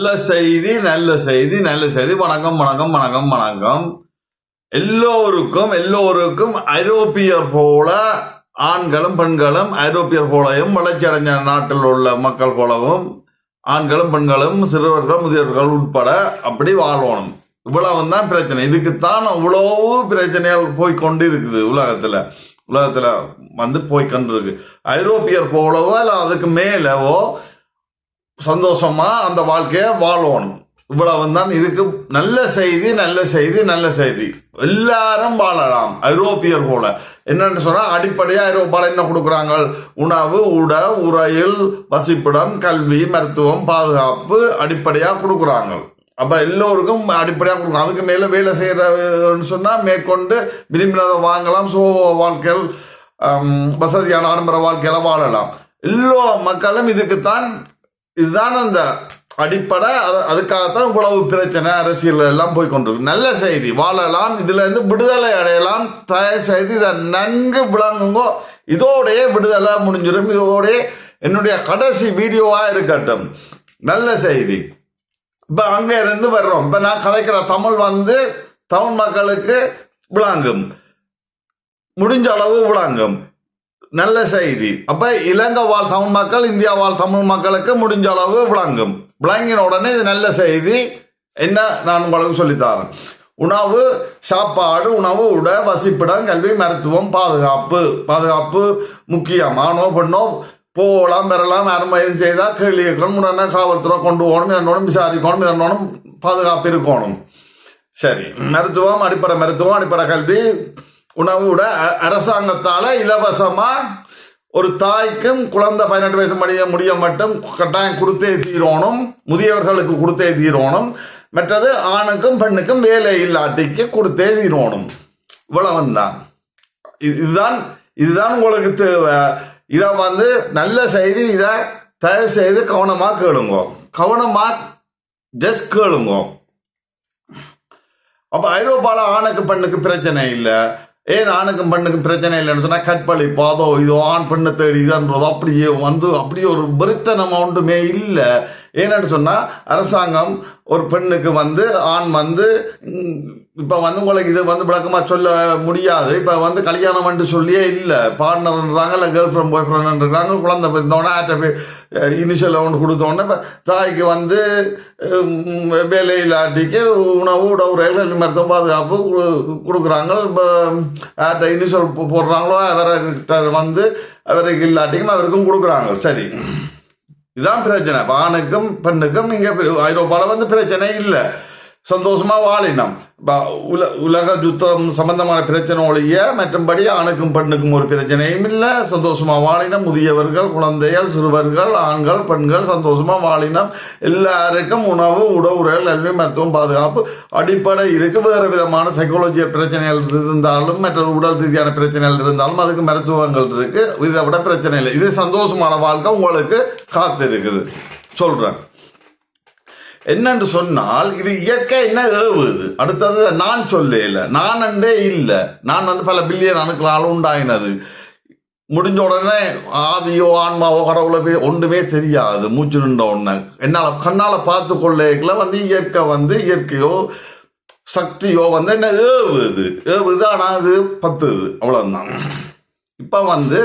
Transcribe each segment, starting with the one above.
நல்ல செய்தி நல்ல செய்தி நல்ல செய்தி. வணக்கம் வணக்கம் வணக்கம் வணக்கம். எல்லோருக்கும் எல்லோருக்கும் ஐரோப்பியர் போல ஆண்களும் பெண்களும் ஐரோப்பியர் போலவும் வளர்ச்சி அடைஞ்ச நாட்டில் உள்ள மக்கள் போலவும் ஆண்களும் பெண்களும் சிறுவர்கள் முதியவர்கள் உட்பட அப்படி வாழணும். இவ்வளவு தான் பிரச்சனை. இதுக்குத்தான் அவ்வளவு பிரச்சனைகள் போய் கொண்டு இருக்குது உலகத்துல. உலகத்துல வந்து போய் கொண்டு இருக்கு ஐரோப்பியர் போலவோ இல்லை அதுக்கு மேலவோ சந்தோஷமா அந்த வாழ்க்கையை வாழணும். இவ்வளவு தான் இதுக்கு நல்ல செய்தி நல்ல செய்தி நல்ல செய்தி. எல்லாரும் வாழலாம். ஐரோப்பியர் போல. என்னன்னு சொன்னா அடிப்படையா ஐரோப்பால என்ன கொடுக்குறாங்க? உணவு உட உரையில் வசிப்பிடம் கல்வி மருத்துவம் பாதுகாப்பு அடிப்படையா கொடுக்குறாங்க. அப்ப எல்லோருக்கும் அடிப்படையா கொடுக்கணும் அதுக்கு மேல வேலை செய்கிறன்னு சொன்னா மேற்கொண்டு விரும்பினதை வாங்கலாம். சோ வாழ்க்கையில் வசதியான ஆடம்பர வாழ்க்கையில வாழலாம். எல்லா மக்களும் இதுக்குத்தான் இதுதான் அந்த அடிப்படை. அதுக்காகத்தான் இவ்வளவு பிரச்சனை அரசியல் எல்லாம் போய் கொண்டிருக்கு. நல்ல செய்தி. வாழலாம் இதுல இருந்து விடுதலை அடையலாம். தயவு செய்து இதை நன்கு விளங்குங்கோ. இதோடைய விடுதலை முடிஞ்சிடும். இதோடைய என்னுடைய கடைசி வீடியோவா இருக்கட்டும். நல்ல செய்தி. இப்ப அங்க இருந்து வர்றோம். இப்ப நான் கலைக்கிற தமிழ் வந்து தமிழ் மக்களுக்கு விளங்கும். முடிஞ்ச அளவு விளங்கும். நல்ல செய்தி. அப்ப இலங்கை வாழ் தமிழ் மக்கள் இந்தியா வாழ் தமிழ் மக்களுக்கு முடிஞ்ச அளவு விளங்கும். விளங்கின உடனே இது நல்ல செய்தி. என்ன நான் உங்களுக்கு சொல்லித்தரேன். உணவு சாப்பாடு உணவு உட வசிப்பிடம் கல்வி மருத்துவம் பாதுகாப்பு. பாதுகாப்பு முக்கியம். ஆனோ பெண்ணோ போகலாம் பெறலாம் அருமையும் செய்தால் கேள்வி இருக்கணும் உடனே காவல்துறை கொண்டு போகணும் இதனோடும் விசாரிக்கணும் இதனோடும் பாதுகாப்பு இருக்கணும். சரி. மருத்துவம் அடிப்படை மருத்துவம் அடிப்படை கல்வி உணவோட அரசாங்கத்தால் அ- ஒரு தாய்க்கும் குழந்தை பதினெட்டு வயசு முடிய முடிய மட்டும் கட்டாயம் கொடுத்தே தீரணும். முதியவர்களுக்கு கொடுத்தே தீரணும். மற்றது ஆணுக்கும் பெண்ணுக்கும் வேலை இல்லாட்டிக்கு கொடுத்தே தீரணும். இவ்வளவு தான் இதுதான் இதுதான் உங்களுக்கு தேவை. இதை வந்து நல்ல செய்தி இதை தயவு செய்து கவனமாக கேளுங்க. கவனமாக ஜஸ்ட் கேளுங்க. அப்போ ஐரோப்பாவில் ஆணுக்கு பெண்ணுக்கு பிரச்சனை இல்லை. ஏன் ஆணுக்கும் பெண்ணுக்கும் பிரச்சனை இல்லைன்னு சொன்னால் கற்பழிப்பு அதோ இதோ ஆண் பெண்ணை தேடி இதுன்றதோ அப்படியே வந்து அப்படியே ஒரு வெறுத்தனம் ஒன்றுமே இல்லை. ஏன்னு சொன்னால் அரசாங்கம் ஒரு பெண்ணுக்கு வந்து ஆண் வந்து இப்போ வந்து உங்களுக்கு இது வந்து விளக்கமா சொல்ல முடியாது. இப்போ வந்து கல்யாணம் என்று சொல்லியே இல்லை. பார்ட்னர்ன்றாங்க இல்லை கேர்ள் ஃப்ரெண்ட் பாய் ஃப்ரெண்ட்ன்றாங்க குழந்தை பிறந்தோடனே ஆட்ட இனிஷியல் ஒன்று கொடுத்தோடனே இப்போ தாய்க்கு வந்து வேலையில்லாட்டிக்கு வேலை இல்லாட்டிக்கு உணவு உடவுறைகள் மருத்துவம் பாதுகாப்பு கொடுக்குறாங்க. இப்போ யார்கிட்ட இனிஷியல் போடுறாங்களோ அவர்கிட்ட வந்து அவருக்கு இல்லாட்டிக்கும் அவருக்கும் கொடுக்குறாங்க. சரி. இதுதான் பிரச்சனை. ஆணுக்கும் பெண்ணுக்கும் இங்க ஐரோப்பால வந்து பிரச்சனை இல்லை. சந்தோஷமாக வாழினம் உல உலக யுத்தம் சம்பந்தமான பிரச்சனை ஒழிய மற்றும்படி ஆணுக்கும் பெண்ணுக்கும் ஒரு பிரச்சனையும் இல்லை. சந்தோஷமாக வாழினம் முதியவர்கள் குழந்தைகள் சிறுவர்கள் ஆண்கள் பெண்கள் சந்தோஷமாக வாழினம் எல்லாருக்கும் உணவு உடவுகள் கல்வி மருத்துவம் பாதுகாப்பு அடிப்படை இருக்கு. வேறு விதமான சைக்காலஜியல் பிரச்சனைகள் இருந்தாலும் மற்ற உடல் ரீதியான பிரச்சனைகள் இருந்தாலும் அதுக்கு மருத்துவங்கள் இருக்குது இதை விட பிரச்சனை இல்லை. இது சந்தோஷமான வாழ்க்கை உங்களுக்கு காத்து இருக்குது சொல்கிறேன் என்னன்னு சொன்னால் இது இயற்கை என்ன ஏவுது. அடுத்தது நான் சொல்லல. நான் அண்டே இல்லை. நான் வந்து பல பில்லியன் அணுக்களால் உண்டாயினது முடிஞ்ச உடனே ஆவியோ ஆன்மாவோ கடவுளோ போய் ஒன்றுமே தெரியாது. மூச்சு நின்ற உடனே. என்னால் கண்ணால் பார்த்து கொள்ளைகளை வந்து இயற்கை வந்து இயற்கையோ சக்தியோ வந்து என்ன ஏவுது. ஏவுது ஆனால் அது பத்துது. அவ்வளோதான் இப்போ வந்து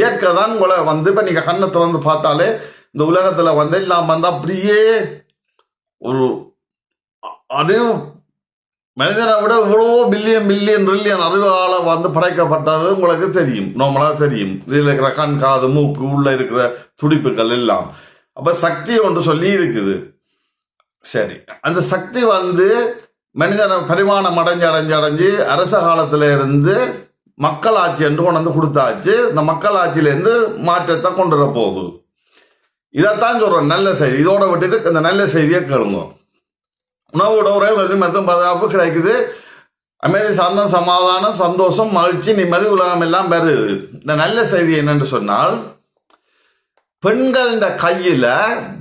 இயற்கை தான் உங்களை வந்து இப்போ நீங்கள் கண்ணை திறந்து பார்த்தாலே இந்த உலகத்தில் வந்து நாம் வந்து அப்படியே ஒரு அதையும் மனிதனை விட இவ்வளோ பில்லியன் பில்லியன் ட்ரில்லியன் அறிவால் வந்து படைக்கப்பட்டது உங்களுக்கு தெரியும். நார்மலாக தெரியும். இதில் இருக்கிற கண் காது மூக்கு உள்ள இருக்கிற துடிப்புகள் எல்லாம். அப்போ சக்தி ஒன்று சொல்லி இருக்குது. சரி. அந்த சக்தி வந்து மனிதனை பரிமாணம் அடைஞ்சு அடைஞ்சு அடைஞ்சு அரச காலத்துல இருந்து மக்களாட்சி என்று கொண்டு வந்து கொடுத்தாச்சு. இந்த மக்களாட்சியிலேருந்து மாற்றத்தை கொண்டு வர போகுது இதைத்தான் சொல்கிறோம் நல்ல செய்தி. இதோட விட்டுட்டு இந்த நல்ல செய்தியை கேளுங்க. உணவு உடவுறைகள் மருத்துவம் பாதுகாப்பு கிடைக்குது. அமைதி சாந்தம் சமாதானம் சந்தோஷம் மகிழ்ச்சி நிம்மதி உலகம் எல்லாம் வருது இந்த நல்ல செய்தி என்னன்னு சொன்னால் பெண்களின் கையில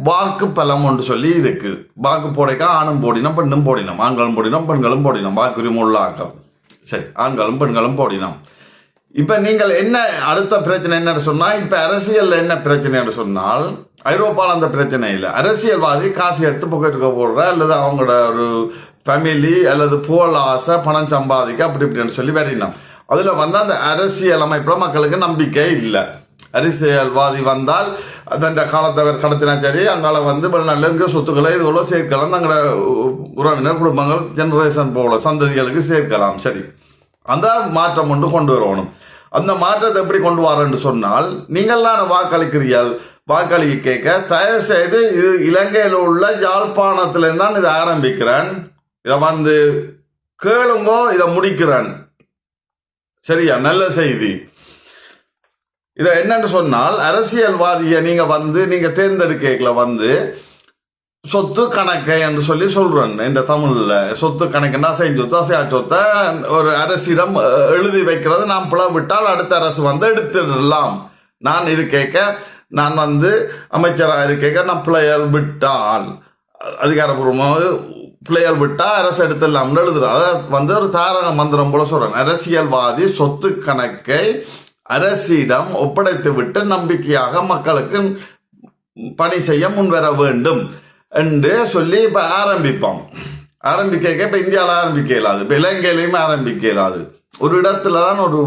வாக்கு பலம் ஒன்று சொல்லி இருக்கு. வாக்கு போடைக்கா ஆணும் போடினம் பெண்ணும் போடினம் ஆண்களும் போடினம் பெண்களும் போடினம் வாக்குரிமை உள்ளாக்கம் சரி ஆண்களும் பெண்களும் போடினம். இப்ப நீங்கள் என்ன அடுத்த பிரச்சனை என்னன்னு சொன்னா இப்ப அரசியலில் என்ன பிரச்சனைன்னு சொன்னால் ஐரோப்பாவில் அந்த பிரச்சனை இல்லை. அரசியல்வாதி காசு எடுத்து புகட்டுக்க போடுற அல்லது அவங்களோட ஒரு ஃபேமிலி அல்லது புகழ் ஆசை பணம் சம்பாதிக்க அப்படி இப்படின்னு சொல்லி வரையினோம் அதில் வந்து அந்த அரசியல் அமைப்பில் மக்களுக்கு நம்பிக்கை இல்லை. அரசியல்வாதி வந்தால் அந்த காலத்தவர் கடத்தினா சரி அங்கால வந்து வெளிநாட்டில் சொத்துக்களை சொத்துக்களை இதுகளோ சேர்க்கலாம். தங்களோட உறவினர் குடும்பங்கள் ஜெனரேஷன் போல சந்ததிகளுக்கு சேர்க்கலாம். சரி. அந்த மாற்றம் ஒன்று கொண்டு வரணும். அந்த மாற்றத்தை எப்படி கொண்டு வரேன்னு சொன்னால் நீங்கள்லாம் வாக்களிக்கிறீர்கள்? வாக்களிக்க கேட்க தயவு செய்து இது இலங்கையில் உள்ள யாழ்ப்பாணத்துல தான் இதை ஆரம்பிக்கிறேன். இதை வந்து கேளுங்கோ இதை முடிக்கிறேன். சரியா? நல்ல செய்தி. இதை என்னன்னு சொன்னால் அரசியல்வாதியை நீங்கள் வந்து நீங்கள் தேர்ந்தெடுக்கல வந்து சொத்து கணக்கு என்று சொல்லி சொல்கிறேன் இந்த தமிழில். சொத்து கணக்குன்னா செஞ்சொத்து அசையா சொத்தை ஒரு அரசிடம் எழுதி வைக்கிறது. நாம் பிளவிட்டால் அடுத்த அரசு வந்து எடுத்துடலாம். நான் இருக்கேக்க நான் வந்து அமைச்சராக இருக்கேக்க நான் பிள்ளையால் விட்டால் அதிகாரப்பூர்வமாக பிள்ளையால் விட்டால் அரசு எடுத்துடலாம்னு எழுதுறேன் அதை வந்து ஒரு தாரக மந்திரம் போல சொல்கிறேன் அரசியல்வாதி சொத்து கணக்கை அரசிடம் ஒப்படைத்து விட்டு நம்பிக்கையாக மக்களுக்கு பணி செய்ய முன்வர வேண்டும் என்று சொல்லி இப்போ ஆரம்பிப்போம். ஆரம்பிக்க இப்போ இந்தியாவில் ஆரம்பிக்க இயலாது. இப்போ இலங்கையிலையும் ஆரம்பிக்க இயலாது. ஒரு இடத்துல தான் ஒரு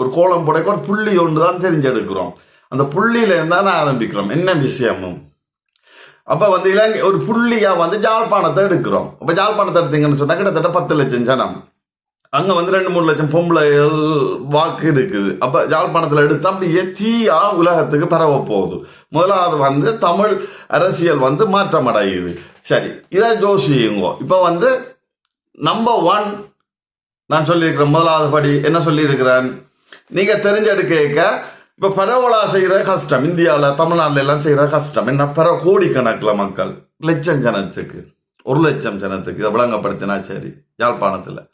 ஒரு கோலம் புடைக்க ஒரு புள்ளி ஒன்று தான் தெரிஞ்செடுக்கிறோம். அந்த புள்ளியில இருந்தால் ஆரம்பிக்கிறோம். என்ன விஷயமும்? அப்போ வந்து இலங்கை ஒரு புள்ளியாக வந்து ஜாழ்ப்பாணத்தை எடுக்கிறோம். அப்போ ஜாழ்ப்பாணத்தை எடுத்தீங்கன்னு சொன்னா கிட்டத்தட்ட பத்து லட்சம் ஜனம். அங்கே வந்து ரெண்டு மூணு லட்சம் பொம்பளை வாக்கு இருக்குது. அப்போ யாழ்ப்பாணத்துல எடுத்து அப்படியே தீயா உலகத்துக்கு பரவ போகுது. முதலாவது வந்து தமிழ் அரசியல் வந்து மாற்றம் அடையுது சரி இதை ஜோசியுங்கோ. இப்போ வந்து நம்பர் ஒன் நான் சொல்லியிருக்கிறேன் முதலாவது படி என்ன சொல்லியிருக்கிறேன்? நீங்கள் தெரிஞ்செடுக்க இப்ப பரவலா செய்யற கஷ்டம். இந்தியாவில் தமிழ்நாட்டில் எல்லாம் செய்யற கஷ்டம். என்ன? பர கோடிக்கணக்கில் மக்கள் லட்சம் ஜனத்துக்கு ஒரு லட்சம் ஜனத்துக்கு இதை விளங்கப்படுத்தினா சரி யாழ்ப்பாணத்தில்.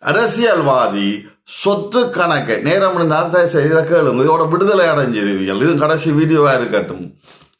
அரசியல்வாதி சொத்து கணக்கை நேரம் இருந்தால் செய்த கேளுங்க. இதோட விடுதலை அடைஞ்சிருவீர்கள். இது கடைசி வீடியோவாக இருக்கட்டும்.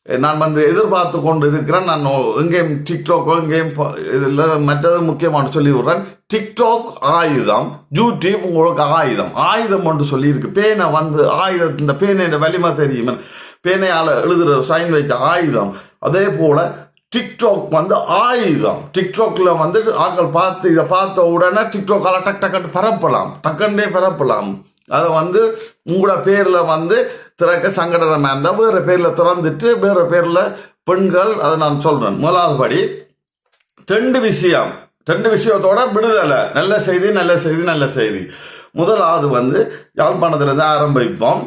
Eh, நான் வந்து எதிர்பார்த்து கொண்டு இருக்கிறேன் நான் எங்கேயும் டிக்டாக்கோ எங்கேயும் இதில் மற்றது முக்கியமான சொல்லி விடுறேன் டிக்டாக் ஆயுதம் யூடியூப் உங்களுக்கு ஆயுதம். ஆயுதம் ஒன்று சொல்லியிருக்கு. பேனை வந்து ஆயுதம் இந்த பேனையோட வலிமை தெரியும். பேனையால் எழுதுகிற சைன் வைத்த ஆயுதம். அதே போல் டிக்டாக் வந்து ஆயுதம். டிக்டாக்ல வந்து ஆட்கள் பார்த்து இதை பார்த்த உடனே டிக்டாக்கால டக் டக்குன்னு பரப்பலாம். டக்குன்னே பரப்பலாம். அதை வந்து உங்களோட பேரில் வந்து திறக்க சங்கடனமா இருந்தால் வேறு பேரில் திறந்துட்டு வேறு பேரில் பெண்கள் அதை நான் சொல்கிறேன் முதலாவது படி ரெண்டு விஷயம். ரெண்டு விஷயத்தோட விடுதலை. நல்ல செய்தி நல்ல செய்தி நல்ல செய்தி. முதலாவது வந்து யாழ்ப்பாணத்திலிருந்து ஆரம்பிப்போம்.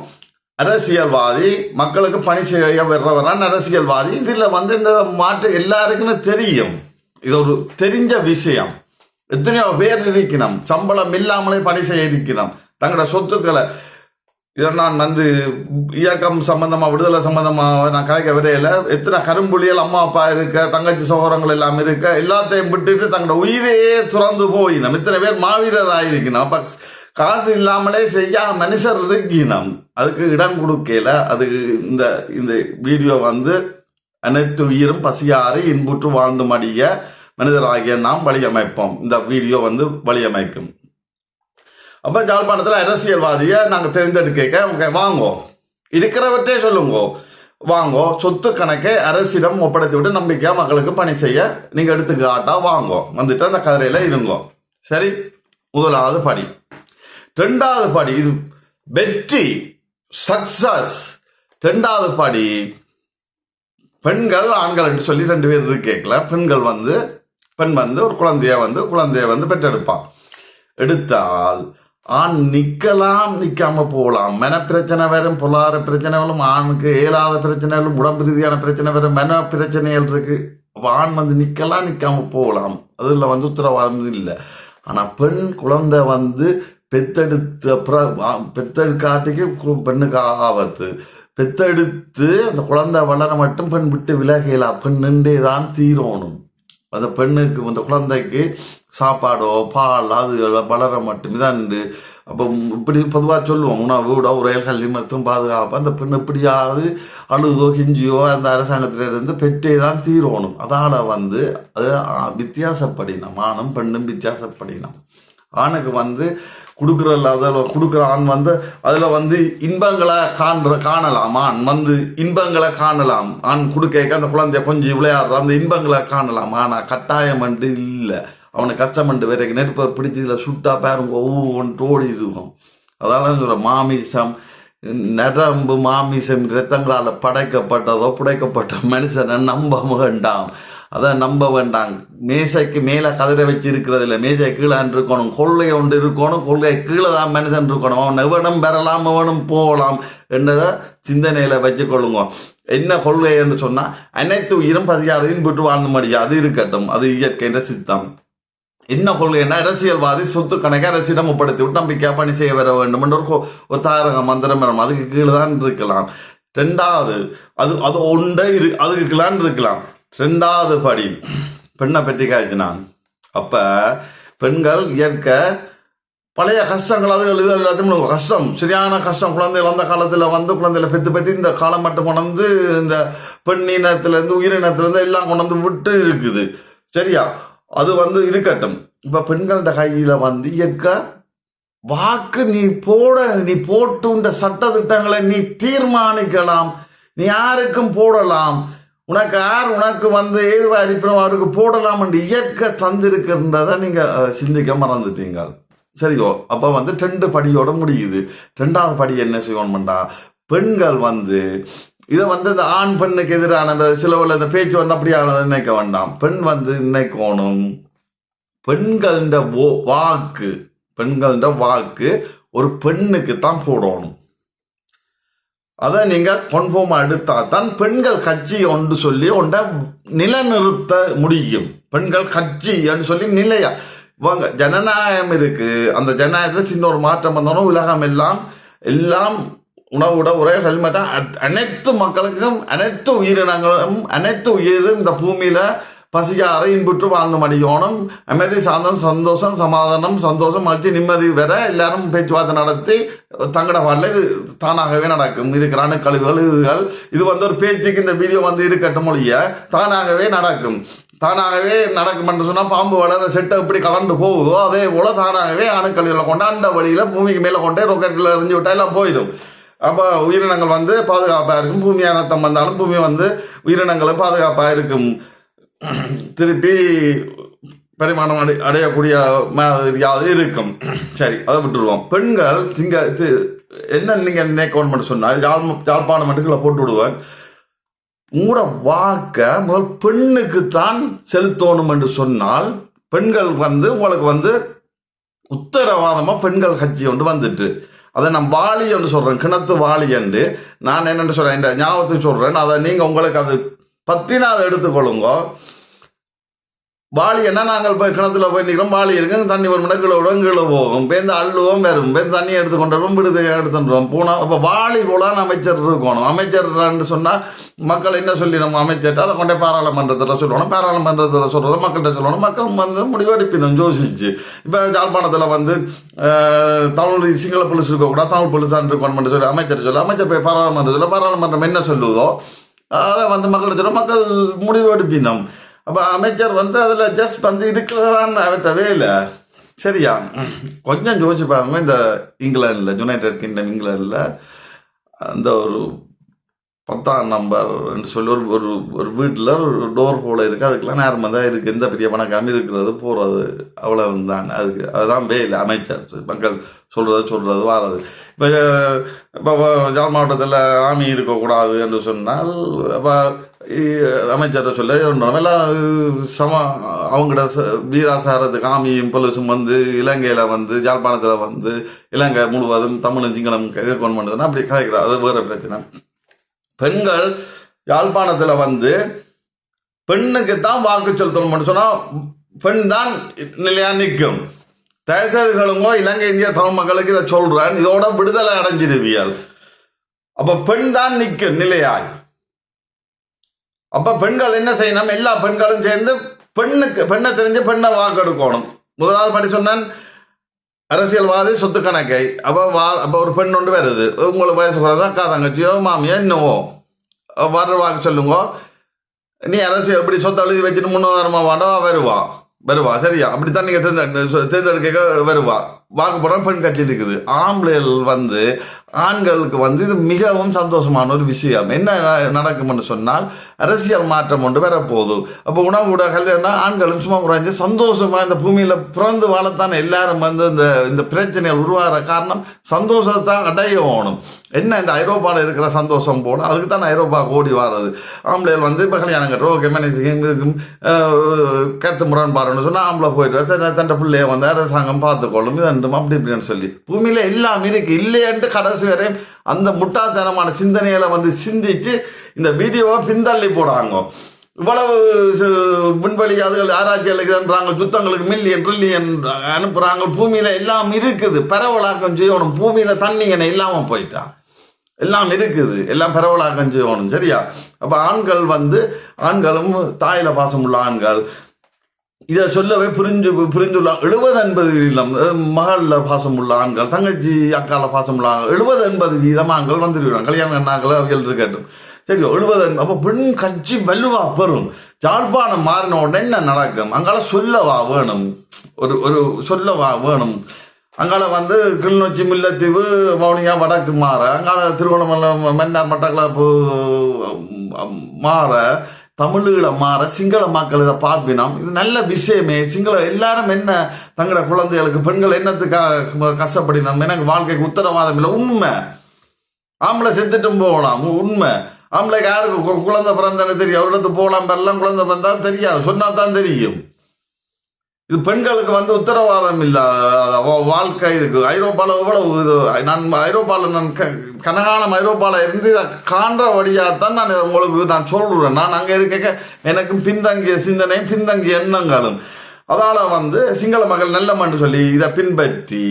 அரசியல்வாதி மக்களுக்கு பணி செய்ய வர்றவரான் அரசியல்வாதி. இதில் வந்து இந்த மாற்று எல்லாருக்குமே தெரியும். இது ஒரு தெரிஞ்ச விஷயம். எத்தனையோ பேர் இருக்கணும் சம்பளம் இல்லாமலே பணி செய்ய இருக்கணும் தங்களோட சொத்துக்களை இதை நான் வந்து இயக்கம் சம்பந்தமா விடுதலை சம்பந்தமா நான் கலைக்க விரையில. எத்தனை கரும்புலியல் அம்மா அப்பா இருக்க தங்கச்சி சோகரங்கள் எல்லாம் இருக்க எல்லாத்தையும் விட்டுட்டு தங்களோட உயிரையே சுரந்து போயினம். இத்தனை பேர் மாவீரர் ஆயிருக்கணும் அப்ப காசு இல்லாமலே செய்ய மனுஷர் இருக்கினம். அதுக்கு இடம் கொடுக்கல. அது இந்த இந்த வீடியோ வந்து அனைத்து உயிரும் பசியாறு இன்புற்று வாழ்ந்து மடிய மனிதராகிய நாம் வழியமைப்போம். இந்த வீடியோ வந்து வழியமைக்கும். அப்ப ஜாழ்ப்பாணத்துல அரசியல்வாதியை நாங்க தேர்ந்தெடுக்க ஓகே வாங்கோ. இருக்கிறவற்றே சொல்லுங்கோ. வாங்கோ. சொத்து கணக்கை அரசிடம் ஒப்படைத்து விட்டு நம்பிக்கையா மக்களுக்கு பணி செய்ய நீங்க எடுத்துக்காட்டாக வாங்கோ. வந்துட்டு அந்த கதிரையில இருங்கோ. சரி முதலாவது படி. ரெண்டாவது படி இது வெற்றி சக்சஸ் ரெண்டாவது படி பெண்கள் ஆண்கள் என்று சொல்லி ரெண்டு பேர் இருக்கேக்கல பெண்கள் வந்து பெண் வந்து ஒரு குழந்தைய வந்து குழந்தைய வந்து பெற்றெடுப்பான். எடுத்தால் ஆண் நிற்கலாம் நிற்காம போகலாம். மனப்பிரச்சனை வரும் பொருளாதார பிரச்சனைகளும் ஆணுக்கு இயலாத பிரச்சனைகளும் உடம்பு ரீதியான பிரச்சனை வரும் மன பிரச்சனைகள் இருக்கு. அப்ப ஆண் வந்து நிற்கலாம் நிற்காம போகலாம். அதில் வந்து உத்தரவாதம் இல்லை. ஆனால் பெண் குழந்தை வந்து பெத்தெடுத்த அப்புறம் ஆ- பெத்தெடுக்காட்டிக்கு கு- பெண்ணுக்கு ஆபத்து. பெத்தெடுத்து அந்த குழந்தை வளர மட்டும் பெண் விட்டு விலகலாம் பெண் நின்றே தான் தீரணும். அந்த பெண்ணுக்கு அந்த குழந்தைக்கு சாப்பாடோ பால் அது வளர மட்டும் இதான் உண்டு. அப்போ இப்படி பொதுவாக சொல்லுவோம் உணவு விட உரையல் கல்வி மருத்துவம் பாதுகாப்பு அந்த பெண் எப்படியாவது அழுதோ கிஞ்சியோ அந்த அரசாங்கத்திலிருந்து பெற்றே தான் தீரணும். அதால் வந்து அது வித்தியாசப்படினம் ஆணும் பெண்ணும் வித்தியாசப்படினம். ஆணுக்கு வந்து கொடுக்குறல அதில் கொடுக்குற ஆண் வந்து அதில் வந்து இன்பங்களை காண்ற காணலாம். ஆண் வந்து இன்பங்களை காணலாம். ஆண் கொடுக்க அந்த குழந்தைய கொஞ்சம் விளையாடுற அந்த இன்பங்களை காணலாம். ஆனால் கட்டாயம் வந்து இல்லை. அவனை கஷ்டம் வேற நெருப்பை பிடிச்சி இதில் சுட்டா பாருங்க ஒவ்வொன்று ஓடி இருக்கும் அதெல்லாம் சொல்கிற மாமிசம் நரம்பு மாமிசம் ரத்தங்களால் படைக்கப்பட்டதோ புடைக்கப்பட்ட மனுஷனை நம்ப வேண்டாம். அதை நம்ப வேண்டாம். மேசைக்கு மேலே கதிரை வச்சு இருக்கிறது இல்லை மேசை கீழே இருக்கணும் கொள்ளை ஒன்று இருக்கணும் கொள்ளை கீழே தான் மனுஷன் இருக்கணும். அவன் எவனும் பெறலாம் எவனும் போகலாம் என்றதை சிந்தனையில் வச்சுக்கொள்ளுங்க என்ன கொள்கை என்று சொன்னால் அனைத்து உயிரும் பதியாரையும் விட்டு வாழ்ந்த முடியாது அது இருக்கட்டும். அது இயற்கைன்ற சித்தம். என்ன கொள்கைன்னா அரசியல்வாதி சொத்து கணக்கை அரசிடமுப்படுத்தி விட்டு நம்பிக்கை பணி செய்ய வர வேண்டும் என்ற ஒரு ஒரு தாரக மந்திரம் வரும். அதுக்கு கீழே தான் இருக்கலாம். ரெண்டாவது அது அது ஒன்றே இரு அதுக்கு கீழான் இருக்கலாம். ரெண்டாவது படி பெண்ணை பற்றி காய்ச்சினான். அப்போ பெண்கள் இயற்க பழைய கஷ்டங்கள் அது இது எல்லாத்தையும் கஷ்டம் சரியான கஷ்டம். குழந்தைகள் அந்த காலத்தில் வந்து குழந்தைகளை பெற்று பெற்று இந்த காலம் மட்டும் கொண்டு வந்து இந்த பெண்ணினத்துலேருந்து உயிரினத்துலேருந்து எல்லாம் கொண்டு வந்து விட்டு இருக்குது. சரியா? அது வந்து இருக்கட்டும். இப்போ பெண்கள்ட கையில் வந்து இயற்க வாக்கு நீ போட நீ போட்டுண்ட சட்ட திட்டங்களை நீ தீர்மானிக்கலாம். நீ யாருக்கும் போடலாம். உனக்கு யார் உனக்கு வந்து ஏதுவா இருப்பினும் அவருக்கு போடலாம் என்று இயற்கை தந்திருக்கின்றதை நீங்க சிந்திக்க மறந்துட்டீங்க. சரியோ அப்ப வந்து ரெண்டு படியோட முடியுது. ரெண்டாவது படி என்ன செய்யணும்டா? பெண்கள் வந்து இதை வந்து இந்த ஆண் பெண்ணுக்கு எதிரான இந்த சிலவில் இந்த பேச்சு வந்து அப்படியான நினைக்க வேண்டாம். பெண் வந்து நினைக்கணும். பெண்கள வாக்கு பெண்கள்ட வாக்கு ஒரு பெண்ணுக்கு தான் போடணும். அதை நீங்கள் கன்ஃபார்ம் எடுத்தா தான் பெண்கள் கட்சி ஒன்று சொல்லி ஒன்றை நிலைநிறுத்த முடியும். பெண்கள் கட்சி என்று சொல்லி நிலையா. வாங்க ஜனநாயகம் இருக்கு. அந்த ஜனநாயகத்தில் சின்ன ஒரு மாற்றம் வந்தாலும் உலகம் எல்லாம் எல்லாம் உணவுட உரை தான். அனைத்து மக்களுக்கும் அனைத்து உயிரினங்களும் அனைத்து உயிரும் இந்த பூமியில் பசியார இன்புற்று வாழ்ந்து மடிக்கணும் அமைதி சாந்தம் சந்தோஷம் சமாதானம் சந்தோஷம் மகிழ்ச்சி நிம்மதி வர எல்லாரும் பேச்சுவார்த்தை நடத்தி தங்கட பாடல இது தானாகவே நடக்கும். இதுக்கு அணு கழிவுகள் இதுகள். இது வந்து ஒரு பேச்சுக்கு இந்த வீடியோ வந்து இருக்கட்டும் மொழிய தானாகவே நடக்கும். தானாகவே நடக்கும் என்று சொன்னால் பாம்பு வளர செட்டை எப்படி கலந்து போகுதோ அதே போல் தானாகவே அணுக்கழிவுகளை கொண்டு அந்த வழியில் பூமிக்கு மேலே கொண்டே ரொக்கெட்டில் எறிஞ்சு விட்டா எல்லாம் போயிடும். அப்போ உயிரினங்கள் வந்து பாதுகாப்பாக இருக்கும். பூமி அனர்த்தம் வந்தாலும் பூமி வந்து உயிரினங்களும் பாதுகாப்பாக இருக்கும். திருப்பி பரிமாணம் அடை அடையக்கூடிய மாதிரியாவது இருக்கும். சரி அதை விட்டுருவோம். பெண்கள் திங்க தி- என்ன நீங்கள் நினைக்கணும் மட்டும் சொன்னால் யாழ் யாழ்ப்பாணம் மட்டுக்குள்ள போட்டு விடுவேன். உங்களோட வாக்க முதல் பெண்ணுக்கு தான் செலுத்தணும் என்று சொன்னால் பெண்கள் வந்து உங்களுக்கு வந்து உத்தரவாதமாக பெண்கள் கட்சி ஒன்று வந்துட்டு. அதை நான் வாளி என்று சொல்கிறேன் கிணத்து வாளி என்று. நான் என்னென்னு சொல்கிறேன் இந்த ஞாபகத்துக்கு சொல்கிறேன் அதை நீங்கள் உங்களுக்கு அது பத்தினா அதை எடுத்துக்கொள்ளுங்க. வாளி என்ன நாங்கள் போய் கிணத்துல போய் நிற்கிறோம் வாளி இருக்கு தண்ணி ஒரு மணி கீழே விடும் கீழே போகும். பேருந்து அள்ளுவோம் வரும். பேருந்து தண்ணியை எடுத்து கொண்டு வருவோம் விடுதி எடுத்துட்டுருவோம் அப்போ வாளி போல அமைச்சர் இருக்கணும். அமைச்சர்ன்னு சொன்னால் மக்கள் என்ன சொல்லி நம்ம அமைச்சர்கிட்ட அதை கொண்டே பாராளுமன்றத்தில் சொல்லணும் பாராளுமன்றத்தில் சொல்கிறத மக்கள்கிட்ட சொல்லணும். மக்கள் வந்து முடிவெடுப்பினும் யோசிச்சு. இப்போ ஜாழ்ப்பாணத்தில் வந்து தமிழ் சிங்கள போலீஸ் இருக்கக்கூடாது தமிழ் போலீஸ் இருக்கணும் சொல்லி அமைச்சர் சொல்லி அமைச்சர் போய் பாராளுமன்றத்தில் பாராளுமன்றம் என்ன சொல்லுதோ அதை வந்து மக்கள்கிட்ட சொல்ல மக்கள் முடிவெடுப்பினும். அப்போ அமைச்சர் வந்து அதில் ஜஸ்ட் வந்து இருக்கிறதான்னு அவர்கிட்ட வேலை. சரியா? கொஞ்சம் யோசிச்சு பாருங்க இந்த இங்கிலாண்டில் யுனைடெட் கிங்டம் இங்கிலாண்டில் அந்த ஒரு பத்தாம் நம்பர் என்று சொல்லி ஒரு ஒரு ஒரு வீட்டில் ஒரு டோர் போல் இருக்குது அதுக்கெல்லாம் நேரமாக தான் இருக்குது எந்த பெரிய பணக்காரன் இருக்கிறது போகிறது அவ்வளவு தான். அதுக்கு அதுதான் வேலை அமைச்சர். மக்கள் சொல்கிறது சொல்கிறது வாரது. இப்போ இப்போ ஜால் மாவட்டத்தில் ஆமி இருக்கக்கூடாது என்று சொன்னால் இப்போ அமைச்சர்கிட்ட சொல்ல எல்லாம் சம அவங்களோட ச- வீராசாரத்துக்கு ஆமியும் பொலுசும் வந்து இலங்கையில் வந்து ஜாழ்ப்பாணத்தில் வந்து இலங்கை முழுவதும் தமிழும் சிங்களம் எதிர்கொண்டு பண்ணுறதுன்னா அப்படி கதைக்கிறார். அது வேறு பிரச்சனை. பெண்கள் யாழ்ப்பாணத்தில் வந்து பெண்ணுக்கு தான் வாக்கு செலுத்தணும் சொன்னா பெண் தான் நிலையா நிற்கும். தயசதிகளுங்கோ இலங்கை இந்திய தமிழ் மக்களுக்கு இதை சொல்றேன். இதோட விடுதலை அடைஞ்சிருவியல். அப்ப பெண் தான் நிற்கும் நிலையாய். அப்ப பெண்கள் என்ன செய்யணும்? எல்லா பெண்களும் சேர்ந்து பெண்ணுக்கு பெண்ணை தெரிஞ்சு பெண்ணை வாக்கெடுக்கணும். முதலாவது படி சொன்னேன் அரசியல்வாதி சொத்து கணக்கை. அப்போ வா அப்போ ஒரு பெண் ஒன்று வருது. உங்களுக்கு வயசு குறைந்தா அக்கா தங்கச்சியோ மாமியோ என்னவோ. வர்ற வாக்கு சொல்லுங்க. நீ அரசியல் இப்படி சொத்து எழுதி வச்சுட்டு முன்னுதாரணமா வாண்டா வருவா. வருவா சரியா? அப்படித்தான் நீங்கள் தேர்ந்தெடுக்க தேர்ந்தெடுக்க வருவா. வாக்குப்படம் பெண் கட்சி இருக்குது. ஆம்பளைகள் வந்து ஆண்களுக்கு வந்து இது மிகவும் சந்தோஷமான ஒரு விஷயம். என்ன நடக்கும்னு சொன்னால் அரசியல் மாற்றம் ஒன்று வரப்போகுது. அப்போ உணவு கூட கல்யாணம் ஆண்களும் சும்மா குறைஞ்சு சந்தோஷமா இந்த பூமியில் பிறந்து வாழத்தான் எல்லாரும் வந்து இந்த இந்த பிரச்சனைகள் உருவாகிற காரணம் சந்தோஷத்தை அடையணும். என்ன இந்த ஐரோப்பாவில் இருக்கிற சந்தோஷம் போல அதுக்கு தான் ஐரோப்பா ஓடி வர்றது ஆம்பளைகள் வந்து இப்போ கல்யாணம் கட்டுறோம் ஓகே மேனேஜிங் கருத்து முரண்பாடுன்னு சொன்னால் ஆம்பளை போயிட்டு தன் பிள்ளைய வந்து அரசாங்கம் பார்த்துக்கொள்ளும். என்றும் அப்படி இப்படின்னு சொல்லி. பூமியில எல்லாம் இருக்கு. இல்லையென்று கடைசி வரையும் அந்த முட்டாள்தனமான சிந்தனைகளை வந்து சிந்திச்சு இந்த வீடியோவை பின்தள்ளி போடுறாங்க. இவ்வளவு சு- விண்வெளி அதுகள் ஆராய்ச்சிகளுக்குன்றாங்க சுத்தங்களுக்கு மில்லியன் ட்ரில்லியன் அனுப்புறாங்க. பூமியில எல்லாம் இருக்குது. பரவலாக்கம் செய்யணும். பூமியில தண்ணி என இல்லாம போயிட்டான் எல்லாம் இருக்குது. எல்லாம் பரவலாக்கம் செய்யணும். சரியா? அப்போ ஆண்கள் வந்து ஆண்களும் தாயில பாசம் உள்ள ஆண்கள் இதை சொல்லவே புரிஞ்சு புரிஞ்சுள்ள எழுபது எண்பது வீதம் மகளில் பாசமுள்ள பாசம் உள்ள ஆண்கள் தங்கச்சி அக்கால பாசம் உள்ள ஆண்கள் எழுபது எண்பது வீதம் ஆண்கள் வந்துருக்கிறாங்க. கல்யாணம் எண்ணாக்கள் அவைகள் இருக்கட்டும். சரி எழுபது அப்போ பெண் கட்சி வலுவா பெறும். ஜாழ்ப்பாணம் மாறின உடனே என்ன நடக்கும்? அங்கால சொல்லவா வேணும்? ஒரு ஒரு சொல்லவா வேணும்? அங்கால வந்து கிளிநொச்சி முல்லைத்தீவு வவுனியா வடக்கு மாற அங்கால திருவண்ணாமலை மன்னார் மட்டக்களப்பு மாற தமிழீழ மாற சிங்கள மக்கள் இதை பார்ப்பினோம். இது நல்ல விஷயமே. சிங்கள எல்லாரும் என்ன தங்களோட குழந்தைகளுக்கு பெண்கள் என்னத்துக்காக கஷ்டப்படினோம் எனக்கு வாழ்க்கைக்கு உத்தரவாதம் இல்லை. உண்மை. ஆம்பளை செத்துட்டும் போகலாம். உண்மை. ஆம்பளைக்கு யாருக்கு கு- குழந்தை பிறந்தானே தெரியும். அவரிடத்து போகலாம் பெறலாம் குழந்தை பிறந்தா தெரியாது. சொன்னா தான் தெரியும். இது பெண்களுக்கு வந்து உத்தரவாதம் இல்லாத வாழ்க்கை இருக்கு. ஐரோப்பால எவ்வளவு இது நான் ஐரோப்பாவில் நான் க- கனகாலம் ஐரோப்பாவில் இருந்து இதை காண்றபடியாக தான் நான் உங்களுக்கு நான் சொல்கிறேன் நான் அங்கே இருக்க எனக்கும் பின்தங்கிய சிந்தனையும் பின்தங்கிய எண்ணங்களும். அதால் வந்து சிங்கள மகள் நல்லமன்னு சொல்லி இதை பின்பற்றி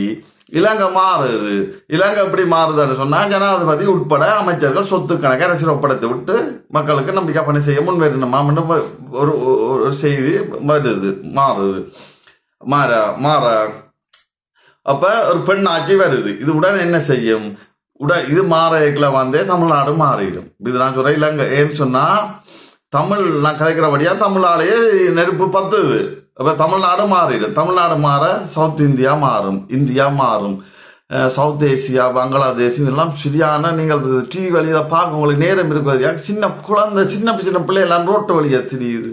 இலங்கை மாறுது. இலங்கை எப்படி மாறுதுன்னு சொன்னால் ஜனாதிபதி உட்பட அமைச்சர்கள் சொத்து கணக்கை அரசியல் ஒப்படைத்து விட்டு மக்களுக்கு நம்பிக்கை பணி செய்ய முன்வரணுமாம்னு ஒரு ஒரு செய்தி வருது மாறுது. மாற மாற. அப்போ ஒரு பெண் ஆட்சி வருது. இது உடனே என்ன செய்யும்? உட இது மாறக்குள்ள வந்தே தமிழ்நாடு மாறிடும். இது நான் சொல்கிறேன் இலங்கை ஏன்னு சொன்னால் தமிழ் நான் கதைக்கிறபடியாக தமிழாலேயே நெருப்பு பத்துது. அப்போ தமிழ்நாடு மாறிடும். தமிழ்நாடு மாற சவுத் இந்தியா மாறும். இந்தியா மாறும். சவுத் ஏசியா பங்களாதேஷ் எல்லாம் சரியான நீங்கள் டிவி வழியில் பார்க்க உங்களுக்கு நேரம் இருக்குது. சின்ன குழந்தை சின்ன சின்ன பிள்ளைகள்லாம் ரோட்டு வழியாக தெரியுது.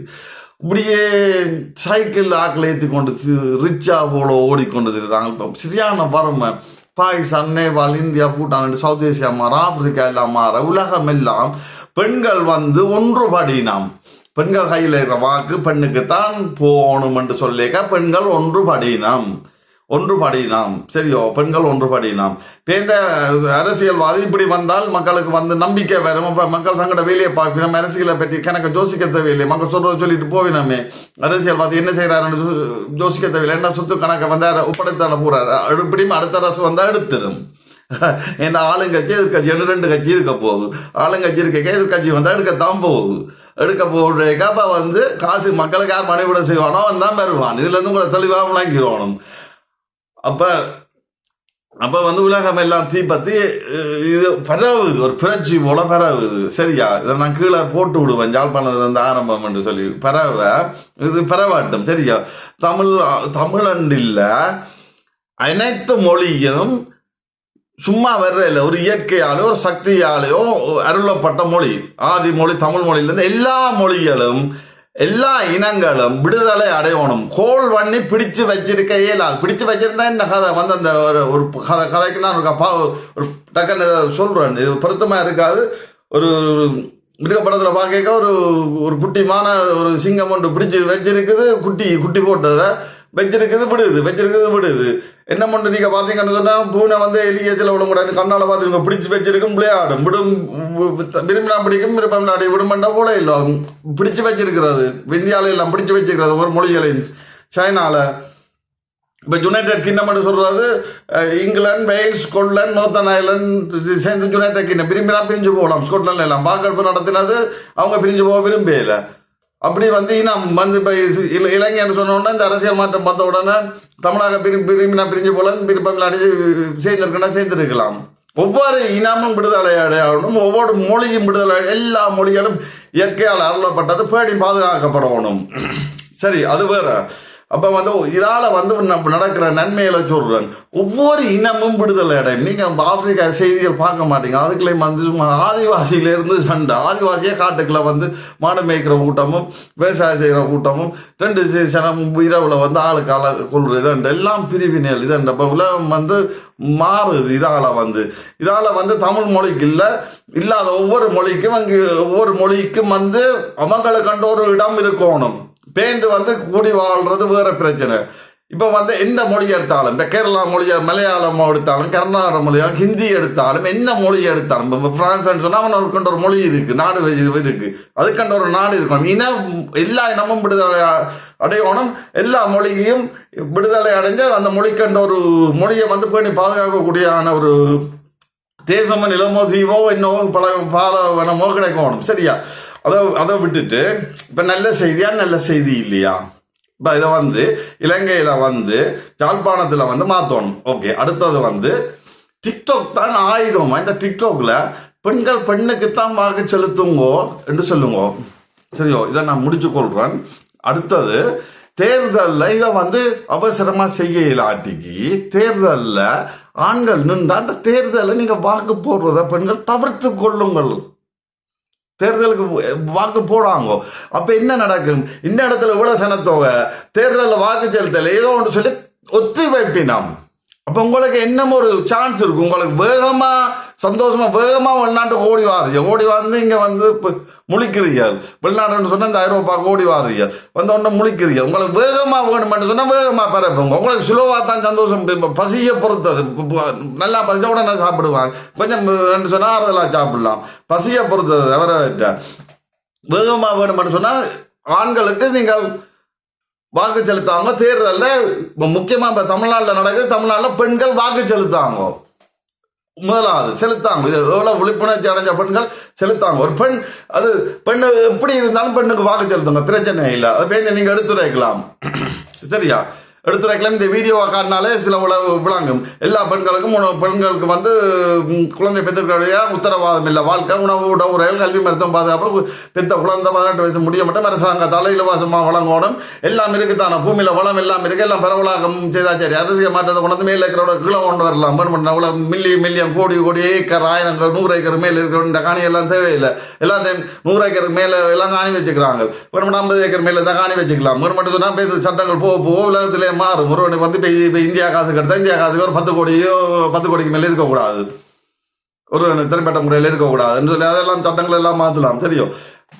இப்படியே சைக்கிள் ஆக்களை ஏற்றி கொண்டு ரிச்சா போல ஓடிக்கொண்டு இருக்கிறாங்க இப்போ சரியான வறுமை. Pakistan Nepal India Bhutan south Asia மாற ஆப்பிரிக்கா எல்லாம் மாற உலகம் எல்லாம் பெண்கள் வந்து ஒன்றுபடினாம். பெண்கள் கையில் இருக்கிற வாக்கு பெண்ணுக்குத்தான் போகணும் என்று சொல்லிக்க பெண்கள் ஒன்றுபடினம் ஒன்றுபடினாம் சரியோ? பெண்கள் ஒன்றுபடினாம் இப்ப பேந்த அரசியல்வாதி இப்படி வந்தால் மக்களுக்கு வந்து நம்பிக்கை வரும். மக்கள் தங்களோட வேலையை பார்க்கணும். அரசியலை பற்றி கணக்கு ஜோசிக்க தேவையில்லை. மக்கள் சொல்றத சொல்லிட்டு போவினமே. அரசியல்வாதி என்ன செய்யறாருன்னு ஜோசிக்க தேவையில்லை. என்ன சொத்து கணக்கை வந்து ஒப்படைத்தான போறாரு இப்படியும் அடுத்த அரசு வந்தா எடுத்துடும் ஏன்னா ஆளுங்கட்சி எதிர்கட்சி ரெண்டு ரெண்டு கட்சி இருக்க போகுது. ஆளுங்கட்சி இருக்க எதிர்கட்சி வந்தால் எடுக்கத்தான் போகுது. எடுக்க போடுறதுக்கு அப்போ வந்து காசு மக்களுக்கு யார் செய்வானோ அவன் தான் பெறுவான். இதுலேருந்து கூட தெளிவாக விளங்கிடுவானும் அப்போ அப்போ வந்து உலகம் எல்லாம் தீப்பத்தி இது பரவுது. ஒரு புரட்சி போல பரவுது. சரியா? இதை நான் கீழே போட்டு விடுவேன். ஜாழ்ப்பாணத்துல இருந்து ஆரம்பம் என்று சொல்லி. பரவ இது பரவாட்டும். சரியா? தமிழ் தமிழண்டில் அனைத்து மொழியும் சும்மா வர்ற இல்லை ஒரு இயற்கையாலேயோ ஒரு சக்தியாலேயோ அருளப்பட்ட மொழி. ஆதி மொழி தமிழ் மொழியிலேருந்து எல்லா மொழிகளும் எல்லா இனங்களும் விடுதலை அடையணும். கோல் பண்ணி பிடிச்சு வச்சிருக்க இயலாது பிடிச்சு வச்சிருந்தா என்ன கதை? வந்து அந்த ஒரு ஒரு கதை கதைக்கு நான் ஒரு ஒரு டக்குன்னு சொல்றேன். இது பொருத்தமா இருக்காது. ஒரு மிருகப்படத்தில் பார்க்க ஒரு ஒரு குட்டிமான ஒரு சிங்கம் ஒன்று பிடிச்சி வச்சிருக்குது. குட்டி குட்டி போட்டதை. வச்சிருக்குது விடுது வச்சிருக்குது விடுது. என்ன பண்ணு நீங்க பாத்தீங்கன்னு சொன்னா பூனை வந்து எலியத்தில் விட கூடாது கண்ணால பாத்துருங்க பிடிச்சு வச்சிருக்கும் விளையாடும். விடும் விரும்பினா பிடிக்கும் விருப்பம் நாடி விடுமண்டா போல இல்லை. பிடிச்சு வச்சிருக்கிறது. இந்தியாவில எல்லாம் பிடிச்சு வச்சிருக்கிறது ஒரு மொழிகளையும் சைனால. இப்போ யுனைடெட் கிங்டம் சொல்றது England Wales Scotland Northern Ireland சேர்ந்து யுனைடெட் கிங்டம் விரும்பினா பிரிஞ்சு போகலாம். ஸ்கொட்லாந்து எல்லாம் வாக்கெடுப்பு நடத்தினது அவங்க பிரிஞ்சு போக விரும்பல அப்படி வந்து இனம் வந்து இப்போ இலங்கைன்னு சொன்ன உடனே இந்த அரசியல் மாற்றம் பார்த்த உடனே தமிழக பிரி பிரிமினா பிரிஞ்சு போல விருப்பம் அடிச்சு சேர்ந்துருக்கனா சேர்ந்துருக்கலாம். ஒவ்வொரு இனமும் விடுதலை அடையணும் ஒவ்வொரு மொழியும் விடுதலை எல்லா மொழிகளும் இயற்கையால் அருளப்பட்டது பேடி பாதுகாக்கப்படணும். சரி அது வேற. அப்போ வந்து இதால் வந்து நம்ம நடக்கிற நன்மைகளை சொல்கிறேன் ஒவ்வொரு இனமும் விடுதலை அடையும். நீங்கள் ஆப்பிரிக்கா செய்திகள் பார்க்க மாட்டீங்க. அதுக்குள்ளே வந்து ஆதிவாசியிலேருந்து சண்டை. ஆதிவாசியே காட்டுக்குள்ளே வந்து மாடு மேய்க்கிற கூட்டமும் விவசாயம் செய்கிற கூட்டமும் ரெண்டு சி- சனமும் வந்து ஆளுக்கு ஆள கொள்வது இதுண்டு. எல்லாம் பிரிவினைகள் இதுண்டு. இப்போ உலகம் வந்து மாறுது இதால் வந்து. இதால் வந்து தமிழ் மொழிக்கு இல்லை. இல்லாத ஒவ்வொரு மொழிக்கும் அங்கே ஒவ்வொரு மொழிக்கும் வந்து அவங்களை கண்ட ஒரு இடம் இருக்கணும். பேந்து வந்து கூடி வாழ்றது வேறு பிரச்சனை. இப்போ வந்து எந்த மொழி எடுத்தாலும் இப்போ கேரளா மொழியை மலையாளம் எடுத்தாலும் கர்நாடக மொழியாக ஹிந்தி எடுத்தாலும் என்ன மொழி எடுத்தாலும் இப்போ ஃப்ரான்ஸ்னு சொன்னால் அவனுக்கு ஒரு மொழி இருக்குது நாடு இருக்குது அதுக்கண்ட ஒரு நாடு இருக்கும். இனம் எல்லா இனமும் விடுதலை அடையணும். எல்லா மொழியையும் விடுதலை அடைஞ்சு அந்த மொழிக்கண்ட ஒரு மொழியை வந்து பேணி பாதுகாக்கக்கூடியான ஒரு தேசமோ நிலமோ தீவோ என்னவோ பல பாலவனமோ கிடைக்கணும். சரியா? அதை அதை விட்டுட்டு இப்போ நல்ல செய்தியா நல்ல செய்தி இல்லையா? இப்போ இதை வந்து இலங்கையில் வந்து யாழ்ப்பாணத்தில் வந்து மாற்றணும் ஓகே அடுத்தது வந்து டிக்டாக் தான் ஆயுதமா. இந்த டிக்டாக்ல பெண்கள் பெண்ணுக்குத்தான் வாக்கு செலுத்துங்கோ என்று சொல்லுங்க. சரியோ இதை நான் முடிச்சு கொள்கிறேன் அடுத்தது தேர்தலில் இதை வந்து அவசரமாக செய்ய இல்லாட்டிக்கு தேர்தலில் ஆண்கள் நின்று அந்த தேர்தலில் நீங்கள் வாக்கு போடுறத பெண்கள் தவிர்த்து கொள்ளுங்கள். தேர்தலுக்கு வாக்கு போடாங்க. அப்போ என்ன நடக்கும்? இந்த இடத்துல உலசனத்தோக சனத்தொகை தேர்தலில் வாக்கு செலுத்தல. ஏதோ ஒன்று சொல்லி ஒத்தி வைப்பினாம் அப்ப உங்களுக்கு என்னமோ ஒரு சான்ஸ் இருக்கும். உங்களுக்கு வேகமா சந்தோஷமா வேகமா வெளிநாட்டு ஓடி வாரீங்க. ஓடி வந்து இங்க வந்து முழிக்கிறீங்க முழிக்கிறீர்கள். வெளிநாடுன்னு சொன்னா இந்த ஐரோப்பாவுக்கு ஓடி வாரீங்க. வந்து ஒன்று முழிக்கிறீங்க உங்களுக்கு வேகமா வேணும்னு சொன்னா வேகமா பரப்புங்க. உங்களுக்கு சுலவா தான் சந்தோஷம். இப்போ பசியை பொறுத்தது. இப்ப- நல்லா பசிச்ச உடனே சாப்பிடுவாங்க. கொஞ்சம் என்று சொன்னா ஆறுதலா சாப்பிடலாம். பசியை பொறுத்தது. தவிர வேகமா வேணும்னு சொன்னா ஆண்களுக்கு நீங்கள் வாக்கு செலுத்தாங்க தேர்தலில் இப்போ முக்கியமாக இப்போ தமிழ்நாட்டில் நடக்குது. தமிழ்நாட்டில் பெண்கள் வாக்கு செலுத்தாங்க முதலாவது செலுத்தாங்க. இது எவ்வளோ விழிப்புணர்ச்சி அடைஞ்ச பெண்கள் செலுத்தாங்க. ஒரு பெண் அது பெண்ணு எப்படி இருந்தாலும் பெண்ணுக்கு வாக்கு செலுத்துங்க. பிரச்சனை இல்லை. அதை பேருந்து நீங்கள் எடுத்துரைக்கலாம். சரியா? எடுத்துரைக்கலாம் இந்த வீடியோவை காட்டினாலே சில உழவு விளங்கும் எல்லா பெண்களுக்கும் உணவு பெண்களுக்கு வந்து குழந்தை பெற்றுக்களுடைய உத்தரவாதம் இல்லை. வாழ்க்கை உணவு உடவுறைகள் கல்வி மருத்துவம் பாதுகாப்பு பெத்த குழந்தை பதினெட்டு வயசு முடிய மட்டும் அரசாங்கத்தால் இலவசமாக வழங்கணும். எல்லாம் இருக்குதானே? பூமியில் வளம் எல்லாம் இருக்குது எல்லாம் பரவலாக்கம் செய்தா சரி. அரசியல் மாற்றத்தை கொண்டு வந்து மேலே இருக்கிறோட கீழே கொண்டு வரலாம். பண்ண அவ்வளோ மில்லி மில்லியன் கோடி கோடி ஏக்கர் ஆயிரம் நூறு ஏக்கர் மேலே இருக்கிற இந்த காணி எல்லாம் தேவையில்லை. எல்லாம் நூறு ஏக்கர் மேலே எல்லாம் காணி வச்சுக்கிறாங்க. ஒரு ஐம்பது ஏக்கர் மேலே தான் காணி வச்சுக்கலாம். ஒரு மட்டும் சொன்னால் பேசுகிற சட்டங்கள் போக போக உலகத்திலே மாறும். ஒரு வந்து இப்போ இப்போ இந்தியா காசு கிடைத்தா இந்தியா காசுக்கு ஒரு பத்து கோடியோ பத்து கோடிக்கு மேலே இருக்கக்கூடாது ஒரு திறம்பட்ட முறையில் இருக்கக்கூடாதுன்னு சொல்லி அதெல்லாம் சட்டங்கள் எல்லாம் மாற்றலாம் தெரியும்?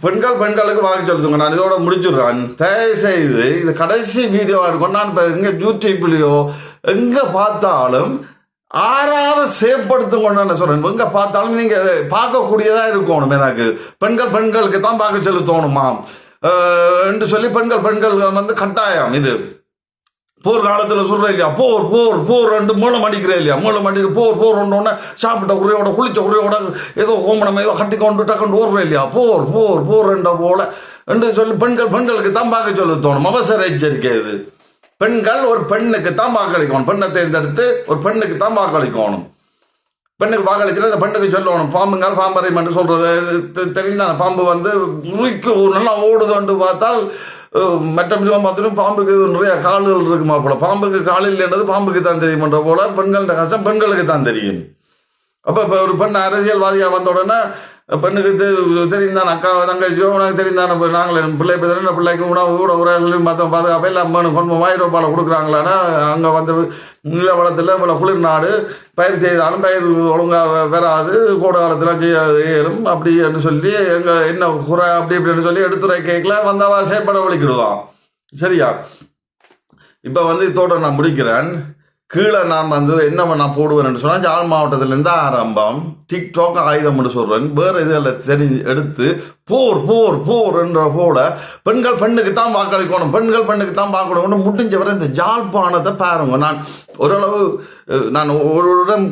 பெண்கள் பெண்களுக்கு வாக்கு செலுத்துங்க நான் இதோட முடிச்சுடுறேன். தயவு செய்து இது கடைசி வீடியோ இருக்கும். நான் இப்போ எங்கே யூடியூப்லேயோ எங்கே பார்த்தாலும் ஆறாவது சேப்படுத்துங்கன்னு நான் சொல்றேன். எங்க பார்த்தாலும் நீங்க பார்க்கக்கூடியதா இருக்கணும் எனக்கு. பெண்கள் பெண்களுக்கு தான் பார்க்க செலுத்தணுமாம் அஹ் என்று சொல்லி பெண்கள் பெண்கள் வந்து கட்டாயம் இது. போர் காலத்தில் சொல்ற இல்லையா போர் போர் போர் ரெண்டு மூலம் அடிக்கிறேன் இல்லையா மூலம் அடிக்க போர் போர் ஒன்று சாப்பிட்ட குறையோட குளிச்ச குறையோட ஏதோ கோமணம் ஏதோ கட்டி கொண்டு டக்குண்டு ஓடுறோம் இல்லையா போர் போர் போர் என்ற போல. என்று சொல்லி பெண்கள் பெண்களுக்கு தான் பார்க்க சொல்ல தோணும். அவசர எச்சரிக்கை இது. பெண்கள் ஒரு பெண்ணுக்கு தான் வாக்களிக்கணும் பெண்ணை தேர்ந்தெடுத்து ஒரு பெண்ணுக்கு தான் வாக்களிக்கணும் பெண்ணுக்கு வாக்களிச்சுட்டு அந்த பெண்ணுக்கு சொல்லணும். பாம்புங்கால் பாம்பரை மட்டும் சொல்றது. தெ- தெரிந்தான? பாம்பு வந்து உரிக்கு நல்லா ஓடுதுன்னு பார்த்தால் மற்ற மிருகம் பார்த்துட்டு பாம்புக்கு நிறைய கால்கள் இருக்குமா போல. பாம்புக்கு கால் இல்லைன்றது பாம்புக்கு தான் தெரியுமன்ற போல பெண்களோட கஷ்டம் பெண்களுக்கு தான் தெரியும். அப்போ இப்போ ஒரு பெண் அரசியல்வாதியாக வந்த உடனே பெண்ணுக்கு தெ- தெரிந்தான் அக்கா தங்கச்சியோ உனக்கு தெரிந்தான் இப்போ நாங்கள் பிள்ளை பிறந்த பிள்ளைக்கு உணவு கூட உறவுகள் மற்ற பாதுகாப்பு எல்லாம் வேணும். கொண்டு ஐரோப்பாவில் கொடுக்குறாங்களான்னா அங்கே வந்து நில வளத்தில் இவ்வளோ குளிர் நாடு பயிர் செய்தாலும் பயிர் ஒழுங்காக வராது கோடை காலத்தில் செய்யும் இயலும் அப்படி என்று சொல்லி எங்கள் என்ன குறை அப்படி இப்படின்னு சொல்லி எடுத்துரை கேட்கல வந்தவா செயற்பட வலிக்கிடுவான். சரியா? இப்போ வந்து தோட்டம் நான் முடிக்கிறேன். கீழே நான் வந்து என்ன நான் போடுவேன்னு சொன்னால் ஜாழ் மாவட்டத்திலேருந்து ஆரம்பம். டிக்டாக் ஆயுதம்னு சொல்கிறேன் வேறு இதில் தெரிஞ்சு எடுத்து போர் போர் போர் என்ற போல பெண்கள் பெண்ணுக்கு தான் வாக்களிக்கணும் பெண்கள் பெண்ணுக்கு தான் வாக்களிக்கணும் முடிஞ்ச வரை இந்த ஜாழ்ப்பாணத்தை பாருங்க. நான் ஓரளவு நான் ஒரு இடம்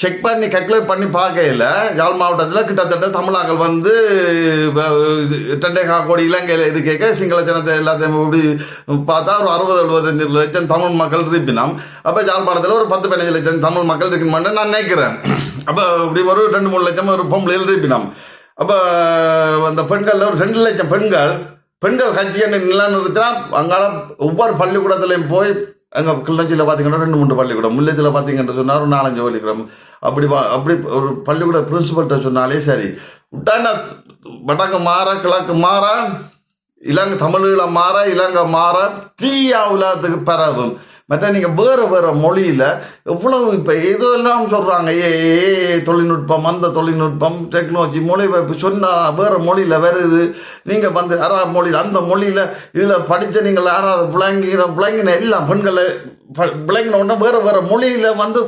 செக் பண்ணி கல்குலேட் பண்ணி பார்க்கையில யாழ் மாவட்டத்தில் கிட்டத்தட்ட தமிழாக்கள் வந்து டெண்டேகா கோடி இலங்கையில் இருக்க சிங்கள ஜனத்தை எல்லாத்தையும் இப்படி பார்த்தா ஒரு அறுபது எழுபத்தஞ்சு லட்சம் தமிழ் மக்கள் இருப்பினோம். அப்போ யாழ்ப்பாணத்தில் ஒரு பத்து பதினஞ்சு லட்சம் தமிழ் மக்கள் இருக்குமான்னு நான் நினைக்கிறேன். அப்போ இப்படி ஒரு ரெண்டு மூணு லட்சம் ஒரு பொம்பளையில் இருப்பினோம். அப்போ அந்த பெண்களில் ஒரு ரெண்டு லட்சம் பெண்கள் பெண்கள் கட்சி என்ன நிலநிறுத்தினா அங்கால ஒவ்வொரு பள்ளிக்கூடத்துலையும் போய் அங்கே கிள்ளஞ்சியில் பார்த்தீங்கன்னா ரெண்டு மூணு பள்ளிக்கூடம். முல்லைத்தில் பார்த்தீங்கன்னு சொன்னாலும் ஒரு நாலஞ்சு பள்ளிக்கூடம். அப்படி அப்படி ஒரு பள்ளிக்கூட பிரின்சிபல்கிட்ட சொன்னாலே சரி. உட்டான வடக்கு மாற கிழக்கு மாற இலங்கை தமிழீழ மாற இலங்கை மாற தீயா உலகத்துக்கு பரவும். மற்ற நீங்கள் வேறு வேறு மொழியில் எவ்வளவு இப்போ எதெல்லாம் சொல்கிறாங்க ஏ தொழில்நுட்பம் அந்த தொழில்நுட்பம் டெக்னாலஜி மொழி சொன்னால் வேறு மொழியில் வருது. நீங்கள் வந்து யாராவது மொழியில் அந்த மொழியில் இதில் படித்த நீங்கள் யாராவது விளங்கின விளங்கின எல்லாம் பெண்களை ப- விளங்கின உடனே வேறு வேறு மொழியில் வந்து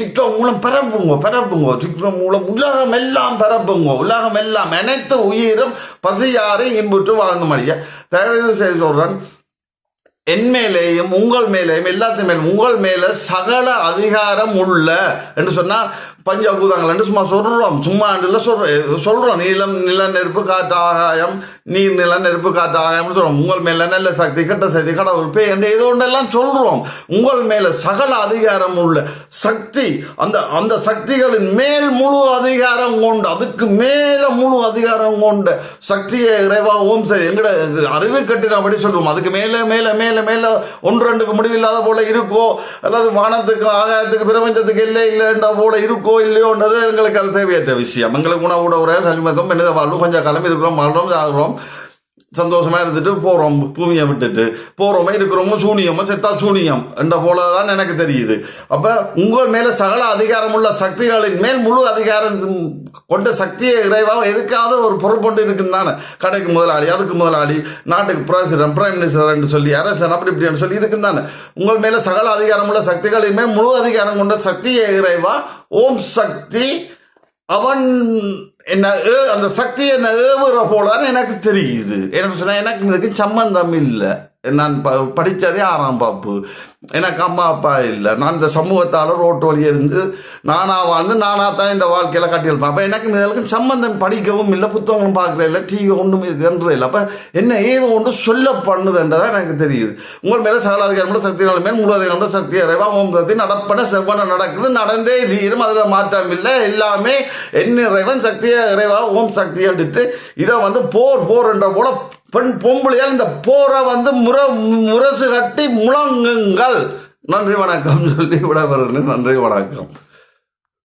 டிக்டாக் மூலம் பரப்புங்க பரப்புங்க. டிக்டாக் மூலம் உலகம் எல்லாம் பரப்புங்க. உலகம் எல்லாம் அனைத்து உயிரும் பசியாரை இன்புட்டு வாழ்ந்த மடிய தயவு செய்து சொல்கிறேன் என் மேலேயும் உங்கள் மேலேயும் எல்லாத்து மேலும் உங்கள் மேல சகல அதிகாரம் உள்ள என்று சொன்னா பஞ்சபூதங்கள் சும்மா சொல்கிறோம் சும்மா இல்லை சொல்றோம். சொல்கிறோம் நீளம் நில நெருப்பு காற்று ஆகாயம் நீர் நில நெருப்பு காற்று ஆகாயம்னு சொல்கிறோம் உங்கள் மேலே நல்ல சக்தி கெட்ட சக்தி கடவுள் பே என்று ஏதோ ஒன்றெல்லாம் சொல்கிறோம் உங்கள் மேலே சகல அதிகாரம் உள்ள சக்தி அந்த அந்த சக்திகளின் மேல் முழு அதிகாரம் கொண்டு அதுக்கு மேலே முழு அதிகாரம் கொண்ட சக்தியை இறைவா ஓம் சரி எங்கட அறிவு கட்டினபடி சொல்லுவோம் அதுக்கு மேலே மேலே மேலே மேலே ஒன்று ரெண்டுக்கு முடிவில்லாத போல இருக்கோ அல்லது வானத்துக்கு ஆகாயத்துக்கு பிரபஞ்சத்துக்கு இல்லை இல்லைன்ற போல இருக்கோ இல்லையோன்றது எங்களுக்கு அது தேவையற்ற விஷயம். எங்களுக்கு உணவு உரை கல்விமக்கம் மனித வாழ்வு கொஞ்சம் காலம் இருக்கிறோம் வாழ்றோம் ஆகிறோம் சந்தோஷமா இருந்துட்டு போறோம் பூமியை விட்டுட்டு. போறோமே இருக்கிறோமோ சூனியமோ செத்தா சூனியம். என்ற போல தான் எனக்கு தெரியுது. அப்ப உங்கள் மேல சகல அதிகாரம் உள்ள சக்திகளின் மேல் முழு அதிகாரம் கொண்ட சக்தியை இறைவாக எதுக்காவது ஒரு பொறுப்பொண்டு இருக்குன்னு தானே. கடைக்கு முதலாளி அதுக்கு முதலாளி நாட்டுக்கு பிரசிடன்ட் பிரைம் மினிஸ்டர் சொல்லி அரசன் அப்படி இப்படின்னு சொல்லி இருக்குன்னு தானே. உங்கள் மேல சகல அதிகாரம் உள்ள சக்திகளின் மேல் முழு அதிகாரம் கொண்ட சக்தியை இறைவா. ஓம் சக்தி. அவன் என்ன அந்த சக்தி என்ன ஏவுற போலான்னு எனக்கு தெரியுது. எனக்கு சொன்னால் எனக்கு இதுக்கு சம்பந்தம் இல்லை. நான் ப படித்ததே ஆறாம் பாப்பு எனக்கு அம்மா அப்பா இல்லை. நான் இந்த சமூகத்தால் ரோட்டு வழி இருந்து நானாக வாழ்ந்து நானாக தான் இந்த வாழ்க்கையில் கட்டியிருப்பேன் அப்போ எனக்கு இதற்கு சம்பந்தம் படிக்கவும் இல்லை புத்தகங்களும் பார்க்கல இல்லை டிவி ஒன்றுமே இதுன்ற இல்லை. அப்போ என்ன ஏதோ ஒன்று சொல்ல பண்ணுதுன்றதான் எனக்கு தெரியுது. உங்கள் மேலே சகலாதிகாரம் சக்தி மேல் முழு சக்தி அறைவா ஓம் சக்தி நடப்பன செவ்வன நடக்குது நடந்தே தீரும் அதில் மாற்றம் இல்லை. எல்லாமே என் இறைவன் சக்தியை இறைவா ஓம் சக்தி என்றிட்டு இதை வந்து போர் போர் என்ற போல பெண் பொம்பளையால் இந்த போரை வந்து முர முரசு கட்டி முழங்குங்கள். நன்றி வணக்கம் சொல்லி விட நன்றி வணக்கம்.